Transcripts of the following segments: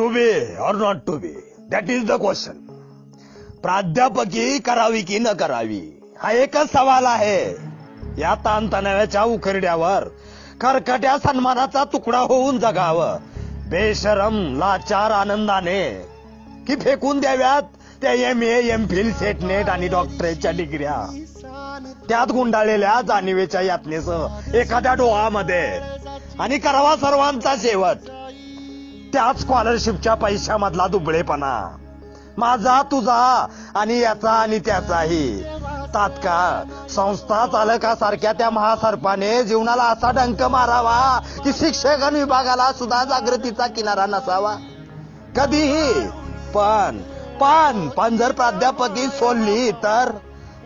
To be or not to be that is the question प्राध्यापकी करावी की न करावी? हा एकच सवाल आहे. या ताणतणाव्याच्या उखरड्यावर खरकट्या सन्मानाचा तुकडा होऊन जगावं. बेशरम लाचार आनंदाने. की फेकून द्याव्यात? त्या M A M Phil SET NET आणि डॉक्टरेटच्या डिग्र्या. त्यात गुंडाळलेल्या जाणीवेच्या यातनेसह एखाद्या डोहामध्ये. आणि करावा सर्वांचा शेवट. त्याच स्कॉलरशिपच्या पैशामधला दुबळेपणा. माझा तुझा आणि याचा आणि त्याचाही. तात्काळ संस्था चालकासारख्या त्या महासर्पाने जीवनाला असा डंक मारावा की शिक्षण विभागाला सुद्धा जागृतीचा किनारा नसावा. कधीही. पण पण पण जर प्राध्यापकी सोडली तर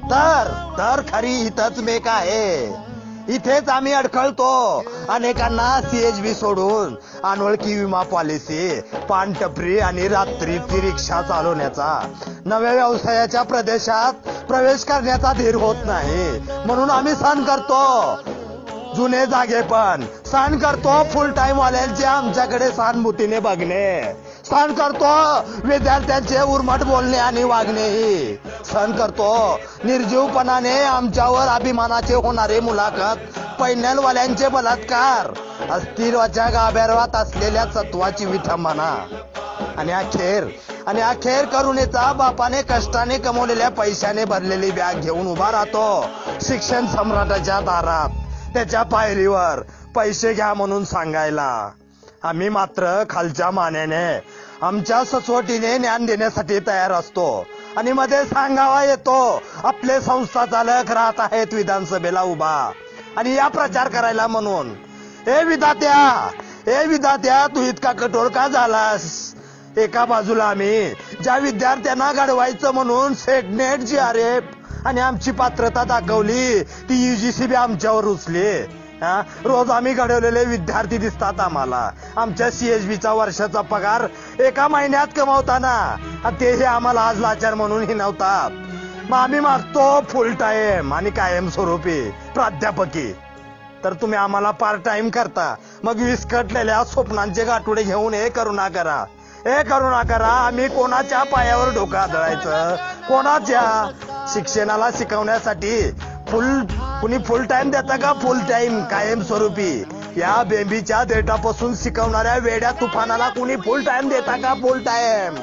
तर तर खरी इथंच मेक आहे. इथेच आम्ही अडखळतो. अनेकांना सीएचबी सोडून अनोळखी विमा पॉलिसी पानटपरी आणि रात्रीची रिक्षा चालवण्याचा. नव्या व्यवसायाच्या प्रदेशात प्रवेश करण्याचा धीर होत नाही. म्हणून आम्ही सण करतो. जुने जागे पण सण करतो. फुल टाइम वाल्यांचे आमच्याकडे सहानुभूतीने बघणे. सहन करतो. विद्यार्थ्यांचे उर्मट बोलणे आणि वागणेही. सहन करतो. निर्जीवपणाने आमच्यावर अभिमानाचे होणारे मुलाखत पैनलवाल्यांचे बलात्कार अस्थिरवाच्या गाभ्यारवात असलेल्या सत्वाची विठंबना आणि अखेर आणि अखेर करुणेचा बापाने कष्टाने कमवलेल्या पैशाने भरलेली बॅग घेऊन उभा राहतो. शिक्षण सम्राटाच्या दारात त्याच्या पायरीवर पैसे घ्या म्हणून सांगायला. आम्ही मात्र खालच्या मानेने आमच्या सचोटीने ज्ञान देण्यासाठी तयार असतो. आणि मध्ये सांगावा येतो आपले संस्था चालक राहत आहेत विधानसभेला उभा. आणि या प्रचार करायला म्हणून हे विधात्या हे विधात्या तू इतका कठोर का झालास? एका बाजूला आम्ही ज्या विद्यार्थ्यांना घडवायचं म्हणून SET NET G R F आणि आमची पात्रता दाखवली ती युजीसी बी आमच्यावर उचली हा? रोज आम्ही घडवलेले विद्यार्थी दिसतात आम्हाला. आमच्या सीएचबीचा वर्षाचा पगार एका महिन्यात कमावताना. तेही आम्हाला आज लाचार म्हणून हिनवतात. मग आम्ही मागतो फुल टाइम आणि कायम स्वरूपी प्राध्यापकी. तर तुम्ही आम्हाला पार्ट टाइम करता. मग विस्कटलेल्या स्वप्नांचे गाठोडे घेऊन हे करुणा करा. हे करुणा करा. आम्ही कोणाच्या पायावर डोकं आदळायचं? कोणाच्या शिक्षणाला शिकवण्यासाठी फुल कुणी फुल टाइम देता का? फुल टाइम कायम स्वरूपी. या बेंबीच्या देटापासून शिकवणाऱ्या वेड्या तुफानाला कुणी फुल टाइम देता का? फुल टाइम